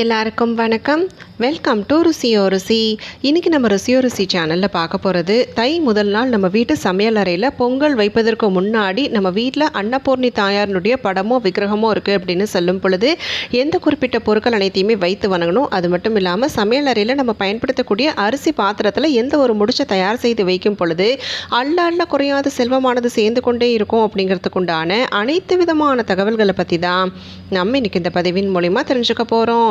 எல்லாருக்கும் வணக்கம். Welcome to ருசியோ ருசி. இன்றைக்கி நம்ம ருசியோ ருசி சேனலில் பார்க்க போகிறது தை முதல் நாள் நம்ம வீட்டு சமையல் அறையில் பொங்கல் வைப்பதற்கு முன்னாடி நம்ம வீட்டில் அன்னபூர்ணி தாயாரினுடைய படமோ விக்கிரகமோ இருக்குது அப்படின்னு சொல்லும் பொழுது எந்த குறிப்பிட்ட பொருட்கள் அனைத்தையுமே வைத்து வணங்கணும். அது மட்டும் இல்லாமல் சமையல் அறையில் நம்ம பயன்படுத்தக்கூடிய அரிசி பாத்திரத்தில் எந்த ஒரு முடிச்சை தயார் செய்து வைக்கும் பொழுது அல்லாள்ள அள்ள குறையாத செல்வமானது சேர்ந்து கொண்டே இருக்கும் அப்படிங்கிறதுக்குண்டான அனைத்து விதமான தகவல்களை பற்றி தான் நம்ம இன்றைக்கி இந்த பதிவின் மூலிமா தெரிஞ்சுக்க போகிறோம்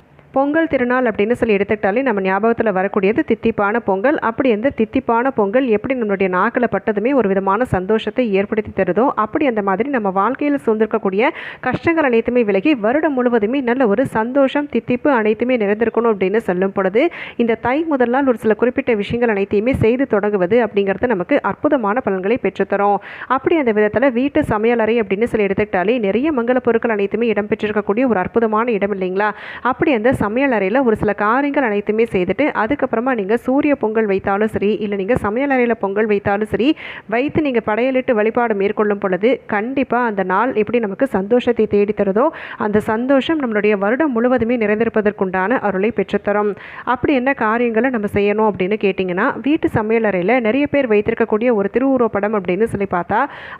பொங்கல் திருநாள் அப்படின்னு சொல்லி எடுத்துக்கிட்டாலே நம்ம ஞாபகத்தில் வரக்கூடியது தித்திப்பான பொங்கல். அப்படி அந்த தித்திப்பான பொங்கல் எப்படி நம்மளுடைய நாக்கில் பட்டதுமே ஒரு விதமான சந்தோஷத்தை ஏற்படுத்தி தருதோ அப்படி அந்த மாதிரி நம்ம வாழ்க்கையில் சூழ்ந்திருக்கக்கூடிய கஷ்டங்கள் அனைத்துமே விலகி வருடம் முழுவதுமே நல்ல ஒரு சந்தோஷம் தித்திப்பு அனைத்துமே நிறைந்திருக்கணும் அப்படின்னு சொல்லும் பொழுது இந்த தை முதல் நாள் ஒரு சில குறிப்பிட்ட விஷயங்கள் அனைத்தையுமே செய்து தொடங்குவது அப்படிங்கிறது நமக்கு அற்புதமான பலன்களை பெற்றுத்தரும். அப்படி அந்த விதத்தில் வீட்டு சமையலறை அப்படின்னு சொல்லி எடுத்துக்கிட்டாலே நிறைய மங்கள பொருட்கள் அனைத்துமே இடம்பெற்றிருக்கக்கூடிய ஒரு அற்புதமான இடம் இல்லைங்களா? அப்படி அந்த சமையல் அறையில் ஒரு சில காரியங்கள் அனைத்துமே செய்துட்டு அதுக்கப்புறமா நீங்கள் சூரிய பொங்கல் வைத்தாலும் சரி இல்லை நீங்கள் சமையல் அறையில் பொங்கல் வைத்தாலும் சரி வைத்து நீங்கள் படையலிட்டு வழிபாடு மேற்கொள்ளும் பொழுது கண்டிப்பாக அந்த நாள் எப்படி நமக்கு சந்தோஷத்தை தேடி தருதோ அந்த சந்தோஷம் நம்மளுடைய வருடம் முழுவதுமே நிறைந்திருப்பதற்குண்டான அருளை பெற்றுத்தரும். அப்படி என்ன காரியங்களை நம்ம செய்யணும் அப்படின்னு கேட்டிங்கன்னா வீட்டு சமையல் அறையில் நிறைய பேர் வைத்திருக்கக்கூடிய ஒரு திருவுருவப்படம் அப்படின்னு சொல்லி பார்த்தா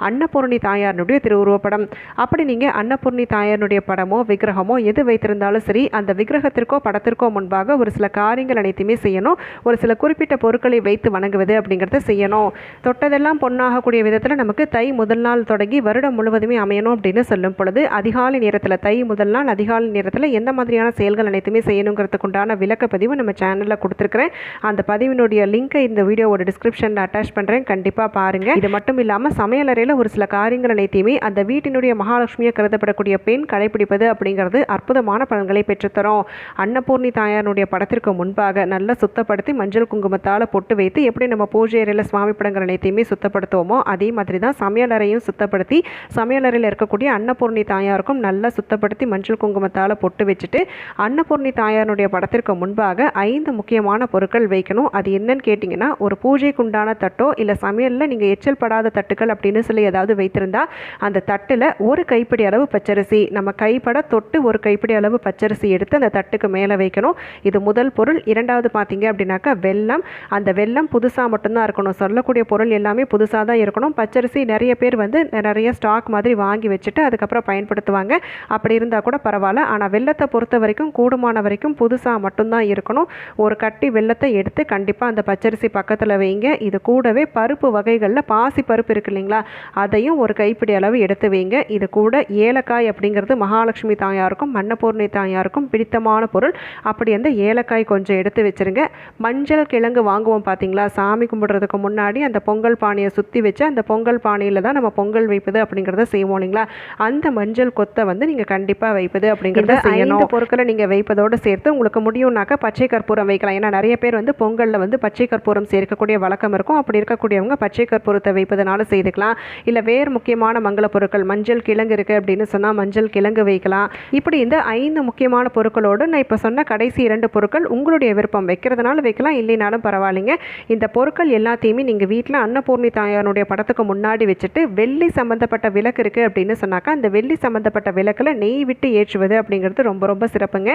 அன்னபூர்ணி தாயாருடைய திருவுருவப்படம். அப்படி நீங்கள் அன்னபூர்ணி தாயாருடைய படமோ விக்கிரகமோ எது வைத்திருந்தாலும் சரி அந்த விக்கிரகத்திற்கோ படத்திற்கோ முன்பாக ஒரு சில காரியங்கள் அனைத்துமே செய்யணும். ஒரு சில குறிப்பிட்ட பொருட்களை வைத்து வணங்குவது அப்படிங்கிறத செய்யணும். தொட்டதெல்லாம் பொண்ணாகக்கூடிய விதத்தில் நமக்கு தை முதல் நாள் தொடங்கி வருடம் முழுவதுமே அமையணும் அப்படின்னு சொல்லும் பொழுது அதிகாலை நேரத்தில் தை முதல் நாள் அதிகாலை நேரத்தில் எந்த மாதிரியான செயல்கள் அனைத்துமே செய்யணுங்கிறதுக்குண்டான விளக்கப்பதிவு நம்ம சேனலில் கொடுத்துருக்குறேன். அந்த பதிவினுடைய லிங்கை இந்த வீடியோவோட டிஸ்கிரிப்ஷனில் அட்டாச் பண்ணுறேன் கண்டிப்பாக பாருங்கள் இது மட்டும் இல்லாமல் சமையலறையில் ஒரு சில காரியங்கள் அனைத்தையுமே அந்த வீட்டினுடைய மகாலட்சுமியாக கருதப்படக்கூடிய பெண் கடைபிடிப்பது அப்படிங்கிறது அற்புதமான பலன்களை பெற்றுத்தரும். அன்னபூர்ணி தாயாருடைய படத்திற்கு முன்பாக நல்லா சுத்தப்படுத்தி மஞ்சள் குங்குமத்தால் பொட்டு வைத்து எப்படி நம்ம பூஜை அறையில் சுவாமி படங்கள் அனைத்தையுமே சுத்தப்படுத்துவோமோ அதே மாதிரி தான் சமையலறையும் சுத்தப்படுத்தி சமையலறையில் இருக்கக்கூடிய அன்னபூர்ணி தாயாருக்கும் நல்லா சுத்தப்படுத்தி மஞ்சள் குங்குமத்தால் பொட்டு வச்சுட்டு அன்னபூர்ணி தாயாருடைய படத்திற்கு முன்பாக ஐந்து முக்கியமான பொருட்கள் வைக்கணும். அது என்னன்னு கேட்டிங்கன்னா ஒரு பூஜைக்கு உண்டான தட்டோ இல்லை சமையலில் நீங்கள் எச்சல் படாத தட்டுக்கள் அப்படின்னு சொல்லி ஏதாவது வைத்திருந்தா அந்த தட்டில் ஒரு கைப்பிடி அளவு பச்சரிசி நம்ம கைப்பட தொட்டு ஒரு கைப்பிடி அளவு பச்சரிசி எடுத்து அந்த தட்டுக்கு மேலே வைக்கணும். இது முதல் பொருள். இரண்டாவது பார்த்தீங்க அப்படின்னாக்கா வெல்லம். அந்த வெல்லம் புதுசாக மட்டும்தான் இருக்கணும். சொல்லக்கூடிய பொருள் எல்லாமே புதுசாக தான் இருக்கணும். பச்சரிசி நிறைய பேர் வந்து நிறைய ஸ்டாக் மாதிரி வாங்கி வச்சுட்டு அதுக்கப்புறம் பயன்படுத்துவாங்க. அப்படி இருந்தால் கூட பரவாயில்ல. ஆனால் வெள்ளத்தை பொறுத்த வரைக்கும் கூடுமான வரைக்கும் புதுசாக மட்டும்தான் இருக்கணும். ஒரு கட்டி வெள்ளத்தை எடுத்து கண்டிப்பாக அந்த பச்சரிசி பக்கத்தில் வைங்க. இது கூடவே பருப்பு வகைகளில் பாசி பருப்பு இருக்கு இல்லைங்களா? அதையும் ஒரு கைப்பிடி அளவு எடுத்து வைங்க. இது கூட ஏலக்காய் அப்படிங்கிறது மகாலட்சுமி தாயாருக்கும் மன்னபூர்ணி தாயாருக்கும் பிடித்தமான பொருள். அப்படி அந்த ஏலக்காய் கொஞ்சம் எடுத்து வச்சுருங்க. மஞ்சள் கிழங்கு வாங்குவோம் பார்த்தீங்களா சாமி கும்பிடுறதுக்கு முன்னாடி அந்த பொங்கல் பானையை சுற்றி வச்சு அந்த பொங்கல் பானையில் தான் நம்ம பொங்கல் வைப்பது அப்படிங்கிறத செய்வோம் இல்லைங்களா? அந்த மஞ்சள் கொத்தை வந்து நீங்கள் கண்டிப்பாக வைப்பது அப்படிங்கிறத செய்யணும். பொருட்களை நீங்கள் வைப்பதோடு சேர்த்து உங்களுக்கு முடியும்னாக்கா பச்சை கற்பூரம் வைக்கலாம். ஏன்னா நிறைய பேர் வந்து பொங்கலில் வந்து பச்சை கற்பூரம் சேர்க்கக்கூடிய வழக்கம் இருக்கும். அப்படி இருக்கக்கூடியவங்க பச்சை கற்பூரத்தை வைப்பதனால செய்துக்கலாம். இல்லை வேறு முக்கியமான மங்கள பொருட்கள் மஞ்சள் கிழங்கு இருக்குது அப்படின்னு சொன்னால் மஞ்சள் கிழங்கு வைக்கலாம். இப்படி இந்த ஐந்து முக்கியமான பொருட்களோடு நான் இப்போ சொன்ன கடைசி இரண்டு பொருட்கள் உங்களுடைய விருப்பம். வைக்கிறதுனால வைக்கலாம் இல்லைனாலும் பரவாயில்லைங்க. இந்த பொருட்கள் எல்லாத்தையுமே நீங்கள் வீட்டில் அன்னபூர்ணி தாயாருடைய படத்துக்கு முன்னாடி வச்சுட்டு வெள்ளி சம்மந்தப்பட்ட விளக்கு இருக்குது அப்படின்னு சொன்னாக்கா அந்த வெள்ளி சம்மந்தப்பட்ட விளக்கில் நெய் விட்டு ஏற்றுவது அப்படிங்கிறது ரொம்ப ரொம்ப சிறப்புங்க.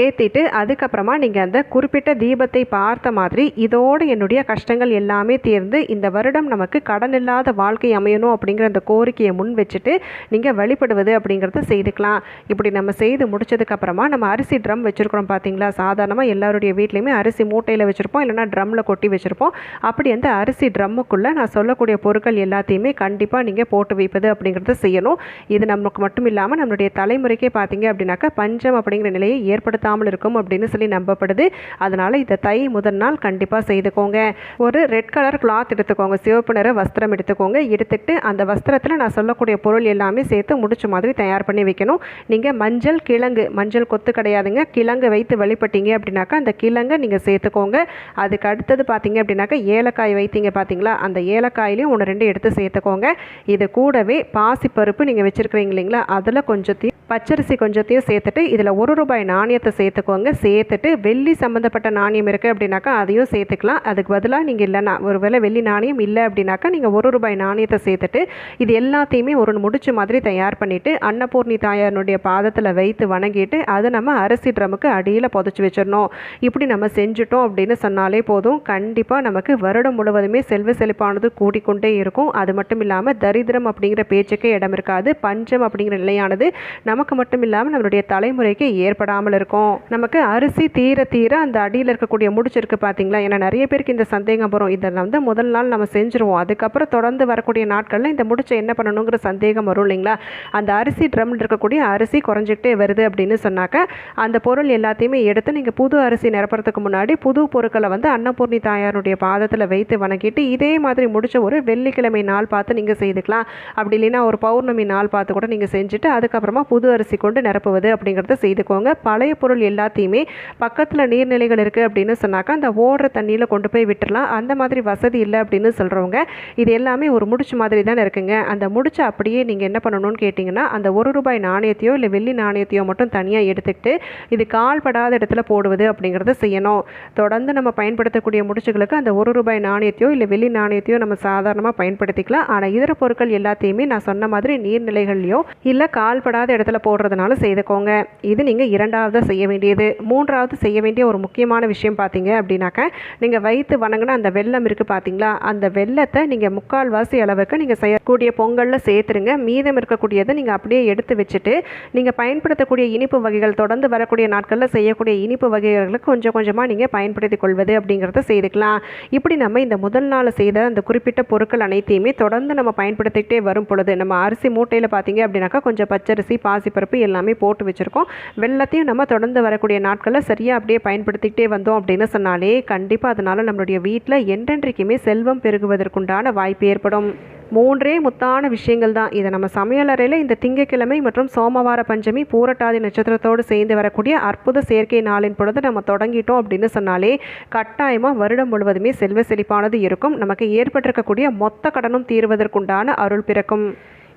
ஏற்றிட்டு அதுக்கப்புறமா நீங்கள் அந்த குறிப்பிட்ட தீபத்தை பார்த்த மாதிரி இதோடு என்னுடைய கஷ்டங்கள் எல்லாமே தீர்ந்து இந்த வருடம் நமக்கு கடன் இல்லாத வாழ்க்கை அமையணும் அப்படிங்கிற அந்த கோரிக்கையை முன் வச்சுட்டு நீங்கள் வழிபடுவது அப்படிங்கிறத செய்துக்கலாம். இப்படி நம்ம செய்து முடிச்சதுக்கப்புறமா நம்ம அரிசி ட்ரம் வச்சுருக்கிறோம் பார்த்தீங்களா? சாதாரணமாக எல்லாருடைய வீட்லேயுமே அரிசி மூட்டையில் வச்சுருப்போம் இல்லைனா ட்ரம்மில் கொட்டி வச்சுருப்போம். அப்படி அந்த அரிசி ட்ரம்முக்குள்ளே நான் சொல்லக்கூடிய பொருட்கள் எல்லாத்தையுமே கண்டிப்பாக நீங்கள் போட்டு வைப்பது அப்படிங்கிறத செய்யணும். இது நமக்கு மட்டும் இல்லாமல் நம்மளுடைய தலைமுறைக்கே பார்த்தீங்க அப்படின்னாக்கா பஞ்சம் அப்படிங்கிற நிலையை ஏற்படுத்தாமல் இருக்கும் அப்படின்னு சொல்லி நம்பப்படுது. அதனால் இதை தை முதல் நாள் கண்டிப்பாக செய்துக்கோங்க. ஒரு ரெட் கலர் கிளாத் எடுத்துக்கோங்க சிவப்பு நிற வஸ்திரம் எடுத்துக்கோங்க. எடுத்துட்டு அந்த வஸ்திரத்தில் நான் சொல்லக்கூடிய பொருள் எல்லாமே சேர்த்து முடிச்ச மாதிரி தயார் பண்ணி வைக்கணும். நீங்கள் மஞ்சள் கிழங்கு மஞ்சள் கொத்து கிடையாதுங்க கிழங்கு வைத்து வழிபட்டீங்க அப்படின்னாக்கா அந்த கிழங்கை நீங்கள் சேர்த்துக்கோங்க. அதுக்கு அடுத்தது பார்த்தீங்க அப்படின்னாக்கா ஏலக்காய் வைத்தீங்க பார்த்தீங்களா அந்த ஏலக்காயிலையும் ஒன்று ரெண்டு எடுத்து சேர்த்துக்கோங்க. இது கூடவே பாசிப்பருப்பு நீங்கள் வச்சுருக்கிறீங்க இல்லைங்களா அதில் கொஞ்சத்தையும் பச்சரிசி கொஞ்சத்தையும் சேர்த்துட்டு இதில் ஒரு ரூபாய் நாணயத்தை சேர்த்துக்கோங்க. சேர்த்துட்டு வெள்ளி சம்மந்தப்பட்ட நாணயம் இருக்குது அப்படின்னாக்கா அதையும் சேர்த்துக்கலாம். அதுக்கு பதிலாக நீங்கள் இல்லைனா ஒரு வேளை வெள்ளி நாணயம் இல்லை அப்படின்னாக்கா நீங்கள் ஒரு ரூபாய் நாணயத்தை சேர்த்துட்டு இது எல்லாத்தையுமே ஒரு முடிச்சு மாதிரி தயார் பண்ணிவிட்டு அன்னபூர்ணி தாயாரனுடைய பாதத்தில் வைத்து வணங்கிட்டு அதை நம்ம அரிசி ட்ரமுக்கு அடியில் புதைச்சி வச்சிடணும். இப்படி நம்ம செஞ்சுட்டோம் அப்படின்னு சொன்னாலே போதும். கண்டிப்பாக நமக்கு வருடம் முழுவதுமே செல்வ செழிப்பானது கூடிக்கொண்டே இருக்கும். அது மட்டும் இல்லாமல் தரித்திரம் அப்படிங்கிற பேச்சுக்கே இடம் இருக்காது. பஞ்சம் அப்படிங்கிற நிலையானது நமக்கு மட்டும் இல்லாமல் நம்மளுடைய தலைமுறைக்கு ஏற்படாமல் இருக்கும். நமக்கு அரிசி தீர தீர அந்த அடியில் இருக்கக்கூடிய முடிச்சிருக்கு பார்த்தீங்களா ஏன்னா நிறைய பேருக்கு இந்த சந்தேகம் வரும். இதை வந்து முதல் நாள் நம்ம செஞ்சுருவோம். அதுக்கப்புறம் தொடர்ந்து வரக்கூடிய நாட்களில் இந்த முடிச்சை என்ன பண்ணணுங்கிற சந்தேகம் வரும் இல்லைங்களா? அந்த அரிசி ட்ரம்மில் இருக்கக்கூடிய அரிசி குறைஞ்சிக்கிட்டே வருது அப்படின்னு சொன்னாக்க அந்த பொருள் எல்லாத்தையுமே எடுத்து நீங்கள் புது அரிசி நிரப்புறதுக்கு முன்னாடி புது பொருட்களை வந்து அன்னபூர்ணி தாயாருடைய பாதத்தில் வைத்து வணங்கிட்டு இதே மாதிரி முடிச்ச ஒரு வெள்ளிக்கிழமை நாள் பார்த்து நீங்கள் செய்துக்கலாம். அப்படி இல்லைன்னா ஒரு பௌர்ணமி நாள் பார்த்து கூட நீங்கள் செஞ்சுட்டு அதுக்கப்புறமா புது அரிசி கொண்டு நிரப்புவது அப்படிங்கிறத செய்துக்கோங்க. பழைய பொருள் எல்லாத்தையுமே பக்கத்தில் நீர்நிலைகள் இருக்குது அப்படின்னு சொன்னாக்கா அந்த ஓடுற தண்ணியில் கொண்டு போய் விட்டுடலாம் அந்த மாதிரி வசதி இல்லை அப்படின்னு சொல்கிறவங்க இது எல்லாமே ஒரு முடிச்சு மாதிரி தான் இருக்குங்க. அந்த முடிச்சை அப்படியே நீங்கள் என்ன பண்ணணும்னு கேட்டிங்கன்னா அந்த ஒரு ரூபாய் நாணயத்தையோ இல்லை வெள்ளி நாணயத்தையோ மட்டும் தனியாக எடுத்துக்கிட்டு இது கால்படாத இடத்துல போடுவது அப்படிங்கிறத செய்யணும். தொடர்ந்து நம்ம பயன்படுத்தக்கூடிய முடிச்சுகளுக்கு அந்த ஒரு ரூபாய் நாணயத்தையோ இல்லை வெள்ளி நாணயத்தையோ நம்ம சாதாரணமாக பயன்படுத்திக்கலாம். ஆனால் இதர பொருட்கள் எல்லாத்தையுமே நான் சொன்ன மாதிரி நீர்நிலைகள்லையோ இல்லை கால்படாத இடத்துல போடுறதுனால செய்துக்கோங்க. இது நீங்கள் இரண்டாவது செய்ய வேண்டியது. மூன்றாவது செய்ய வேண்டிய ஒரு முக்கியமான விஷயம் பார்த்தீங்க அப்படின்னாக்க நீங்கள் வைத்து வணங்கின அந்த வெள்ளம் இருக்குது பார்த்தீங்களா அந்த வெள்ளத்தை நீங்கள் முக்கால்வாசி அளவுக்கு நீங்கள் செய்யக்கூடிய பொங்கலில் சேர்த்துருங்க. மீதம் இருக்கக்கூடியதை நீங்கள் அப்படியே எடுத்து வச்சுட்டு நீங்கள் பயன்படுத்தக்கூடிய இனிப்பு வகைகள் தொடர்ந்து வரக்கூடிய நாட்களில் செய்யக்கூடிய இனிப்பு வகைகளை கொஞ்சம் கொஞ்சமாக நீங்கள் பயன்படுத்தி கொள்வது அப்படிங்கிறத செய்துக்கலாம். இப்படி நம்ம இந்த முதல் நாள் செய்த அந்த குறிப்பிட்ட பொருட்கள் அனைத்தையுமே தொடர்ந்து நம்ம பயன்படுத்திக்கிட்டே வரும் பொழுது நம்ம அரிசி மூட்டையில் பார்த்தீங்க அப்படின்னாக்கா கொஞ்சம் பச்சரிசி பாசி பாசிப்பருப்பு எல்லாமே போட்டு வச்சுருக்கோம். வெள்ளத்தையும் நம்ம தொடர்ந்து வரக்கூடிய நாட்களில் சரியாக அப்படியே பயன்படுத்திக்கிட்டே வந்தோம் அப்படின்னு சொன்னாலே கண்டிப்பாக அதனால் நம்மளுடைய வீட்டில் என்றென்றைக்குமே செல்வம் பெருகுவதற்குண்டான வாய்ப்பு ஏற்படும். மூன்றே முத்தான விஷயங்கள் தான். இதை நம்ம சமையலறையில் இந்த திங்கட்கிழமை மற்றும் சோமவார பஞ்சமி பூரட்டாதி நட்சத்திரத்தோடு சேர்ந்து வரக்கூடிய அற்புத செயற்கை நாளின் பொழுது நம்ம தொடங்கிட்டோம் அப்படின்னு சொன்னாலே கட்டாயமாக வருடம் முழுவதுமே செல்வ செழிப்பானது இருக்கும். நமக்கு ஏற்பட்டிருக்கக்கூடிய மொத்த கடனும் தீர்வதற்குண்டான அருள் பிறக்கும்.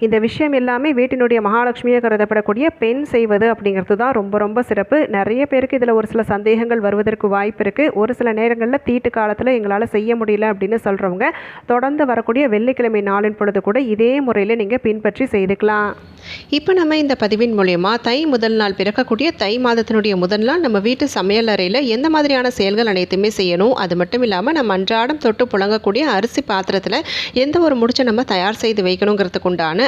இந்த விஷயம் எல்லாமே வீட்டினுடைய மகாலட்சுமியாக கருதப்படக்கூடிய பெண் செய்வது அப்படிங்கிறது தான் ரொம்ப ரொம்ப சிறப்பு. நிறைய பேருக்கு இதில் ஒரு சில சந்தேகங்கள் வருவதற்கு வாய்ப்பு இருக்குது ஒரு சில நேரங்களில் தீட்டு காலத்தில் எங்களால் செய்ய முடியல அப்படின்னு சொல்கிறவங்க தொடர்ந்து வரக்கூடிய வெள்ளிக்கிழமை நாளின் பொழுது கூட இதே முறையில் நீங்கள் பின்பற்றி செய்துக்கலாம். இப்போ நம்ம இந்த பதிவின் மூலயமா தை முதல் நாள் பிறக்கக்கூடிய தை மாதத்தினுடைய முதல் நாள் நம்ம வீட்டு சமையல் அறையில் எந்த மாதிரியான செயல்கள் அனைத்துமே செய்யணும்? அது மட்டும் இல்லாமல் நம்ம அன்றாடம் தொட்டு புழங்கக்கூடிய அரிசி பாத்திரத்தில் எந்த ஒரு முடிச்சை நம்ம தயார் செய்து வைக்கணுங்கிறதுக்கு உண்டான